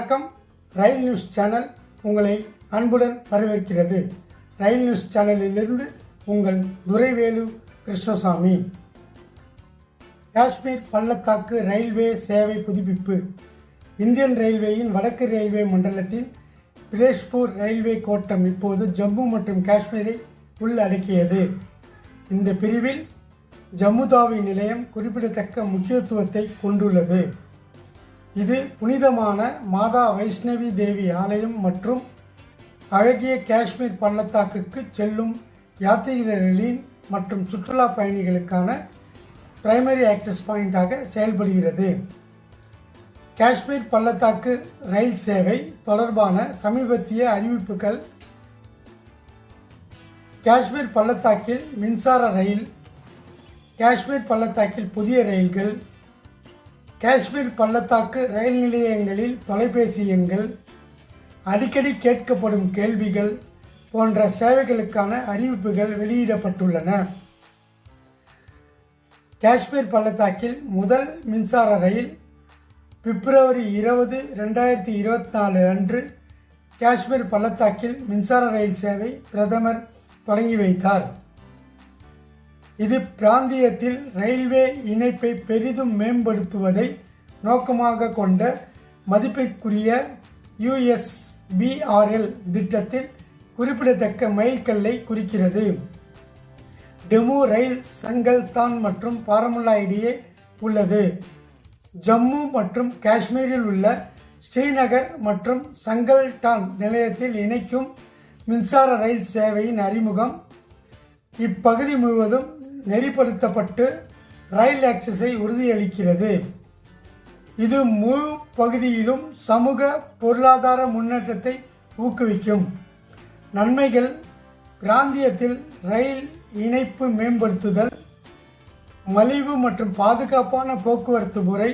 வணக்கம். ரயில் news channel உங்களை அன்புடன் வரவேற்கிறது. ரயில் நியூஸ் சேனலிலிருந்து உங்கள் துரைவேலு கிருஷ்ணசாமி. காஷ்மீர் பள்ளத்தாக்கு ரயில்வே சேவை புதுப்பிப்பு. இந்தியன் ரயில்வேயின் வடக்கு ரயில்வே மண்டலத்தின் பிரேஷ்பூர் ரயில்வே கோட்டம் இப்போது ஜம்மு மற்றும் காஷ்மீரை உள்ளடக்கியது. இந்த பிரிவில் ஜம்முதாவி நிலையம் குறிப்பிடத்தக்க முக்கியத்துவத்தை கொண்டுள்ளது. இது புனிதமான மாதா வைஷ்ணவி தேவி ஆலயம் மற்றும் அழகிய காஷ்மீர் பள்ளத்தாக்குக்கு செல்லும் யாத்திரிகர்களின் மற்றும் சுற்றுலா பயணிகளுக்கான பிரைமரி ஆக்சஸ் பாயிண்டாக செயல்படுகிறது. காஷ்மீர் பள்ளத்தாக்கு ரயில் சேவை தொடர்பான சமீபத்திய அறிவிப்புகள். காஷ்மீர் பள்ளத்தாக்கில் மின்சார ரயில் காஷ்மீர் பள்ளத்தாக்கில் புதிய ரயில்கள் காஷ்மீர் பள்ளத்தாக்கு ரயில் நிலையங்களில் தொலைபேசி எண்கள் அடிக்கடி கேட்கப்படும் கேள்விகள் போன்ற சேவைகளுக்கான அறிவிப்புகள் வெளியிடப்பட்டுள்ளன. காஷ்மீர் பள்ளத்தாக்கில் முதல் மின்சார ரயில் பிப்ரவரி இருபது ரெண்டாயிரத்தி இருபத்தி நாலு அன்று காஷ்மீர் பள்ளத்தாக்கில் மின்சார ரயில் சேவை பிரதமர் தொடங்கி வைத்தார். இது பிராந்தியத்தில் ரயில்வே இணைப்பை பெரிதும் மேம்படுத்துவதை நோக்கமாக கொண்ட மதிப்பிற்குரிய யுஎஸ்பிஆர்எல் திட்டத்தில் குறிப்பிடத்தக்க மைல்கல்லை குறிக்கிறது. டெமு ரயில் சங்கல்தான் மற்றும் பாரமுல்லா இடையே உள்ளது. ஜம்மு மற்றும் காஷ்மீரில் உள்ள ஸ்ரீநகர் மற்றும் சங்கல்டான் நிலையத்தில் இணைக்கும் மின்சார ரயில் சேவையின் அறிமுகம். இப்பகுதி முழுவதும் நெறிப்படுத்தப்பட்டு ரயில் ஆக்சஸை உறுதியளிக்கிறது. இது முழு பகுதியிலும் சமூக பொருளாதார முன்னேற்றத்தை ஊக்குவிக்கும். நன்மைகள் பிராந்தியத்தில் ரயில் இணைப்பு மேம்படுத்துதல் மலிவு மற்றும் பாதுகாப்பான போக்குவரத்து முறை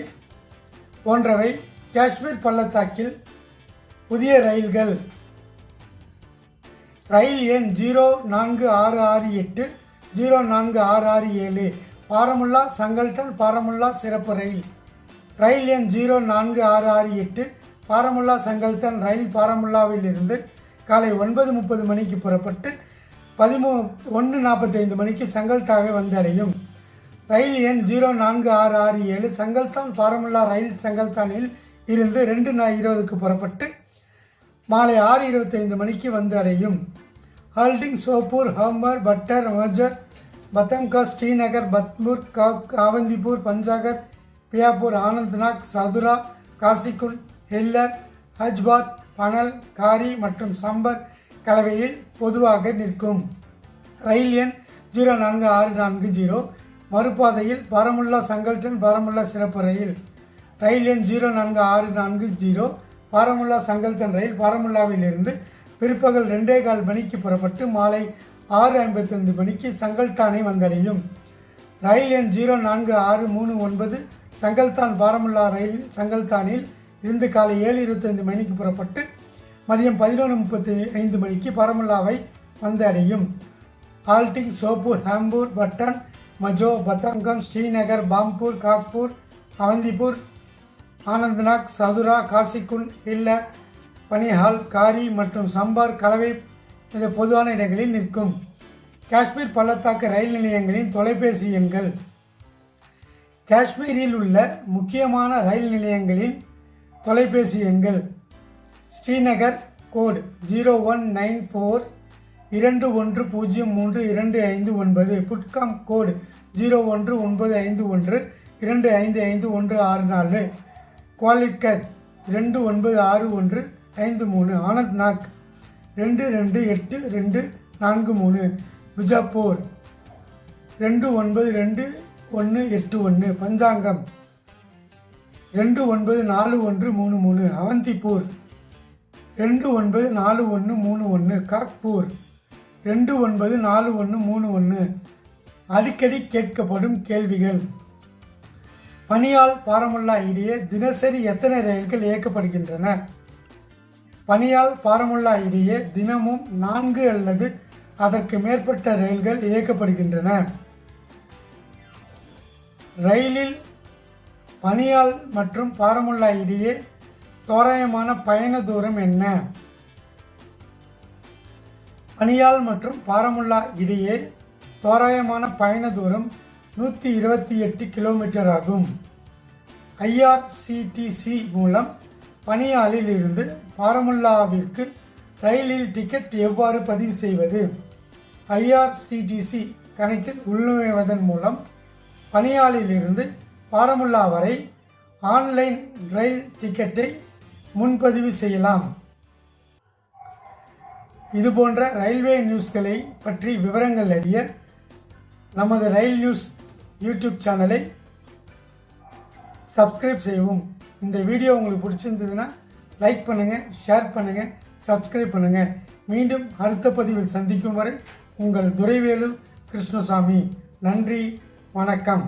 போன்றவை காஷ்மீர் பள்ளத்தாக்கில் புதிய ரயில்கள். ரயில் எண் ஜீரோ நான்கு ஆறு ஆறு எட்டு ஜீரோ நான்கு ஆறு ஆறு ஏழு. பாரமுல்லா சங்கல்டன் பாரமுல்லா சிறப்பு ரயில். ரயில் எண் ஜீரோ நான்கு ஆறு ஆறு எட்டு. பாரமுல்லா சங்கல்தன் ரயில் பாரமுல்லாவிலிருந்து காலை ஒன்பது முப்பது மணிக்கு புறப்பட்டு பதிமூ ஒன்று நாற்பத்தைந்து மணிக்கு சங்கல்டாவை வந்தடையும். ரயில் எண் ஜீரோ நான்கு ஆறு ஆறு ஏழு. சங்கல்தான் பாரமுல்லா ரயில் சங்கல்தானில் இருந்து ரெண்டு நா இருபதுக்கு புறப்பட்டு மாலை ஆறு இருபத்தைந்து மணிக்கு வந்து அடையும் ஹால்டிங் சோப்பூர் ஹம்மர் பட்டர் மர்ஜர் பத்தம்கா ஸ்ரீநகர் பத்மூர் கா காவந்திபூர் பஞ்சாகர் பியாப்பூர் ஆனந்த்நாக் சதுரா காசிகுண்ட் ஹெல்லர் ஹஜ்பாத் பனல் காரி மற்றும் சம்பர் கலவையில் பொதுவாக நிற்கும். ரயில் எண் ஜீரோ நான்கு ஆறு நான்கு ஜீரோ. மறுபாதையில் பாரமுல்லா சங்கல்டன் பாரமுல்லா சிறப்பு ரயில். ரயில் எண் ஜீரோ நான்கு ஆறு நான்கு ஜீரோ. பாரமுல்லா சங்கல்தன் ரயில் பாரமுல்லாவிலிருந்து பிற்பகல் ரெண்டே கால் மணிக்கு புறப்பட்டு மாலை ஆறு ஐம்பத்தைந்து மணிக்கு செங்கல்டானை வந்தடையும். ரயில் எண் ஜீரோ நான்கு ஆறு மூணு ஒன்பது சங்கல்தான் பாரமுல்லா ரயில் சங்கல்தானில் இருந்து காலை ஏழு இருபத்தைந்து மணிக்கு புறப்பட்டு மதியம் பதினொன்று முப்பத்தி ஐந்து மணிக்கு பாரமுல்லாவை வந்து அடையும் ஆல்டிங் சோப்பூர் ஹாம்பூர் பட்டன் மஜோ பத்தங்கம் ஸ்ரீநகர் பாம்பூர் காக்பூர் அவந்திபூர் ஆனந்த்நாக் சதுரா காசிகுண்ட் இல்ல பனிஹால் காரி மற்றும் சம்பார் கலவை இந்த பொதுவான இடங்களில் நிற்கும். காஷ்மீர் பள்ளத்தாக்கு ரயில் நிலையங்களின் தொலைபேசி எண்கள். காஷ்மீரில் உள்ள முக்கியமான ரயில் நிலையங்களின் தொலைபேசி எண்கள். Srinagar code zero one nine four இரண்டு ஒன்று பூஜ்ஜியம் மூன்று இரண்டு ஐந்து ஒன்பது. புட்காம் கோடு ஜீரோ ஒன்று ஒன்பது ஐந்து ஒன்று இரண்டு ஐந்து ஐந்து ஒன்று ஆறு நாலு. குவாலிட்கட் ரெண்டு ஒன்பது ஆறு ஒன்று ஐந்து மூணு. ஆனந்த் நாக் ரெண்டு ரெண்டு எட்டு ரெண்டு நான்கு மூணு. பிஜாப்பூர். ரெண்டு ஒன்பது ரெண்டு ஒன்று எட்டு ஒன்று பஞ்சாங்கம். ரெண்டு ஒன்பது நாலு ஒன்று மூணு மூணு. அவந்திப்பூர். ரெண்டு ஒன்பது நாலு ஒன்று மூணு ஒன்று காக்பூர். ரெண்டு ஒன்பது நாலு ஒன்று மூணு ஒன்று அடிக்கடி கேட்கப்படும் கேள்விகள். பனியால் பாரமுல்லா இடையே தினசரி எத்தனை ரயில்கள் இயக்கப்படுகின்றன? பனியால் பாரமுல்லா இடையே தினமும் நான்கு அல்லது அதற்கு மேற்பட்ட ரயில்கள் இயக்கப்படுகின்றன. ரயிலில் பனியால் மற்றும் பாரமுல்லா இடையே தோராயமான பயண தூரம் என்ன? பனியால் மற்றும் பாரமுல்லா இடையே தோராயமான பயண தூரம் நூற்றி இருபத்தி எட்டு கிலோமீட்டர் ஆகும். ஐஆர்சிடிசி மூலம் பனியாலில் இருந்து பாரமுல்லாவிற்கு ரயிலில் டிக்கெட் எவ்வாறு பதிவு செய்வது? ஐஆர்சிடிசி கணக்கில் உள்நுழைவதன் மூலம் பனியாலிலிருந்து பாரமுல்லா வரை ஆன்லைன் ரயில் டிக்கெட்டை முன்பதிவு செய்யலாம். இதுபோன்ற ரயில்வே நியூஸ்களை பற்றி விவரங்கள் அறிய நமது ரயில் நியூஸ் யூடியூப் சேனலை சப்ஸ்கிரைப் செய்யவும். இந்த வீடியோ உங்களுக்கு பிடிச்சிருந்ததுன்னா லைக் பண்ணுங்கள் ஷேர் பண்ணுங்கள் சப்ஸ்கிரைப் பண்ணுங்கள் மீண்டும் அடுத்த பதிவில் சந்திக்கும் வரை உங்கள் துரைவேலு கிருஷ்ணசாமி. நன்றி வணக்கம்.